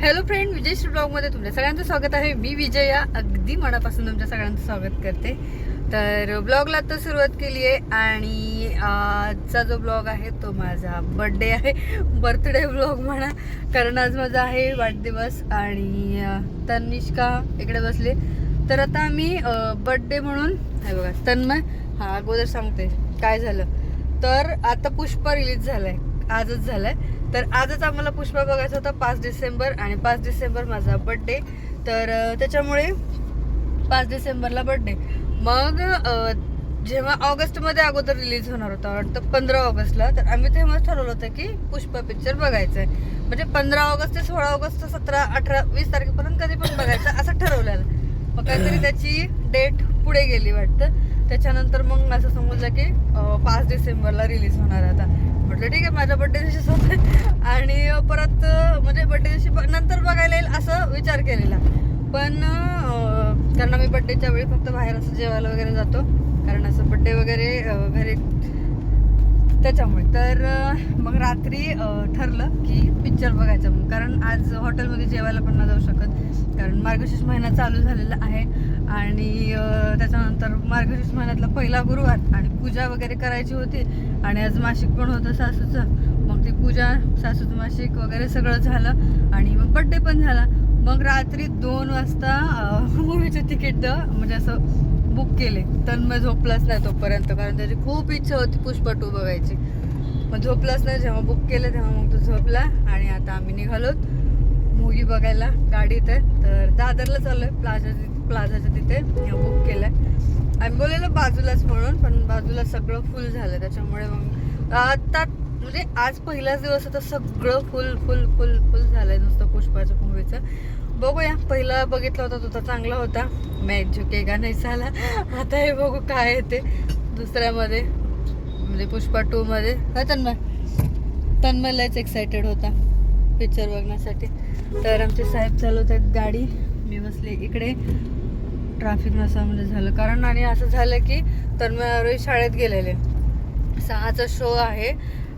Hello friend विजय ब्लॉगमध्ये तुमच्या सगळ्यांचं स्वागत आहे. मी विजया अगदी मनापासून तुमच्या सगळ्यांचं स्वागत करते. तर ब्लॉगला आता सुरुवात केली आहे आणि आजचा जो ब्लॉग आहे तो माझा बर्थडे आहे. बर्थडे ब्लॉग म्हणा कारण आज माझा आहे वाढदिवस आणि तनिष्का इकडे बसले. तर आता आम्ही बर्थडे म्हणून हे बघा तन्मय. हा अगोदर सांगते काय झालं. तर आता पुष्पा रिलीज झालं आहे आजच झालाय. तर आजच आम्हाला पुष्पा बघायचा होता पाच डिसेंबर आणि पाच डिसेंबर माझा बर्थडे तर त्याच्यामुळे पाच डिसेंबरला बर्थडे मग जेव्हा ऑगस्टमध्ये अगोदर रिलीज होणार होता वाटतं पंधरा ऑगस्टला तर आम्ही तेव्हाच ठरवलं होतं की पुष्पा पिक्चर बघायचं आहे म्हणजे पंधरा ऑगस्ट ते सोळा ऑगस्ट सतरा अठरा वीस तारखेपर्यंत कधी पण बघायचं असं ठरवलेलं. मग काहीतरी त्याची डेट पुढे गेली वाटतं. त्याच्यानंतर मग असं समजलं की पाच डिसेंबरला रिलीज होणार आता. म्हटलं ठीक आहे माझ्या बड्डे दिवशीच होत आणि परत म्हणजे बड्डे दिवशी नंतर बघायला येईल असं विचार केलेला. पण कारण आम्ही बड्डेच्या वेळी फक्त बाहेर असं जेवायला वगैरे जातो. कारण असं बड्डे वगैरे घरी त्याच्यामुळे. तर मग रात्री ठरलं की पिक्चर बघायचं मग कारण आज हॉटेलमध्ये जेवायला पण ना जाऊ शकत. कारण मार्गशीर्ष महिना चालू झालेला आहे. आणि त्याच्यानंतर मार्गशीर्ष महिन्यातला पहिला गुरुवार आणि पूजा वगैरे करायची होती आणि आज मासिक पण होतं सासूचं. मग ती पूजा सासूचं मासिक वगैरे सगळं झालं आणि मग बड्डे पण झाला. मग रात्री दोन वाजता मूवीचे तिकीट म्हणजे असं बुक केले. तन्मय झोपलाच नाही तोपर्यंत कारण त्याची खूप इच्छा होती पुष्पा टू बघायची. मग झोपलाच नाही जेव्हा बुक केलं तेव्हा मग तो झोपला आणि आता आम्ही निघालोत. मूवी बघायला गाडीत आहे. तर दादरला चाललोय प्लाझा प्लाझाच्या तिथे. बुक केलंय. आम्ही बोललेलं बाजूलाच म्हणून पण बाजूला सगळं फुल झालं. त्याच्यामुळे मग आता म्हणजे आज पहिलाच दिवस होता सगळं फुल फुल फुल फुल झालंय नुसतं पुष्पाच्या मूवीचं बघूया. पहिला बघितला होता तो तर चांगला होता. मॅच झुकेगा नाही झाला. आता हे बघू काय आहे ते. दुसऱ्यामध्ये म्हणजे पुष्पा टू मध्ये. काय तन्मय. तन्मय लयच एक्सायटेड होता पिक्चर बघण्यासाठी. तर आमचे साहेब चालवत आहेत गाडी. मी बसले इकडे. ट्रॅफिक नसा म्हणजे झालं. कारण आणि असं झालं की तन्मय आरोही शाळेत गेलेले. सहाचा शो आहे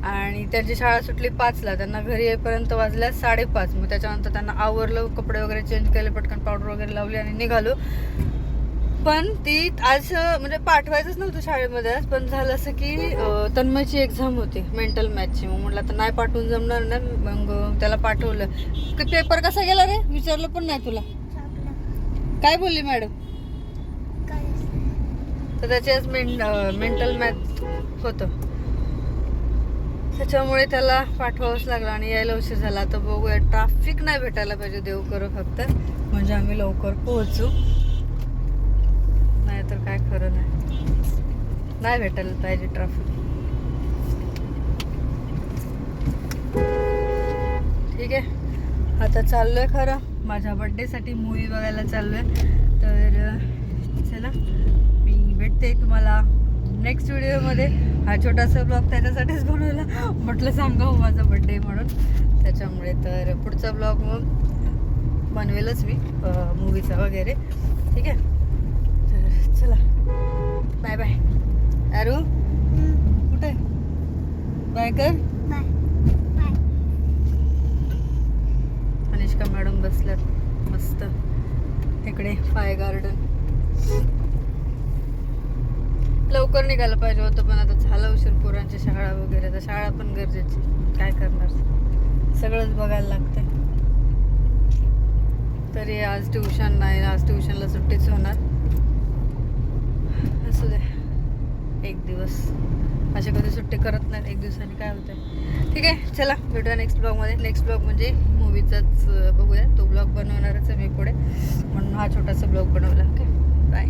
आणि त्यांची शाळा सुटली पाचला. त्यांना घरी येईपर्यंत वाजल्या साडेपाच. मग त्याच्यानंतर त्यांना आवरलं कपडे वगैरे चेंज केले पटकन पावडर वगैरे लावली आणि निघालो. पण ती आज म्हणजे पाठवायचंच नव्हतं शाळेमध्ये आज. पण झालं असं की तन्मयची एक्झाम होती मेंटल मॅथची मग म्हटलं तर नाही पाठवून जमणार ना. मग त्याला पाठवलं. पेपर कसा गेला रे? विचारलं पण नाही तुला. काय बोलली मॅडम? तर त्याचेच आज मेंटल मॅथ होतं. त्याच्यामुळे त्याला पाठवावंच लागलं आणि यायला उशीर झाला. तर बघूया ट्राफिक नाही भेटायला पाहिजे देव करू फक्त. म्हणजे आम्ही लवकर पोहोचू. नाही तर काय खरं नाही. नाही भेटायला पाहिजे ट्राफिक ठीक आहे. आता चाललोय खरं. माझ्या बड्डेसाठी मूवी बघायला चाललोय. तर चला. भेटते तुम्हाला नेक्स्ट व्हिडिओमध्ये हा छोटासा ब्लॉग त्याच्यासाठीच बनवला. म्हटलं सांगावं माझा बड्डे म्हणून. त्याच्यामुळे तर पुढचा ब्लॉग मग बनवेलच मी मूवीचा वगैरे. ठीक आहे? तर चला. बाय बाय अरू कुठे? बाय कर. अनुष्का मॅडम बसल्यात मस्त. इकडे फाय गार्डन लवकर निघायला पाहिजे होतं पण आता झालं उशीर पोरांची शाळा वगैरे तर शाळा पण गरजेची काय करणार? सगळंच बघायला लागतंय. तरी आज ट्युशन नाही आज ट्युशनला सुट्टीच होणार. असू दे. एक दिवस. असे कधी सुट्टी करत नाहीत एक दिवसाने काय होतंय. ठीक आहे चला भेटूया नेक्स्ट ब्लॉगमध्ये नेक्स्ट ब्लॉग म्हणजे मूवीचाच बघूया. तो ब्लॉग बनवणारच आहे मी पुढे. म्हणून हा छोटासा ब्लॉग बनवला. Okay bye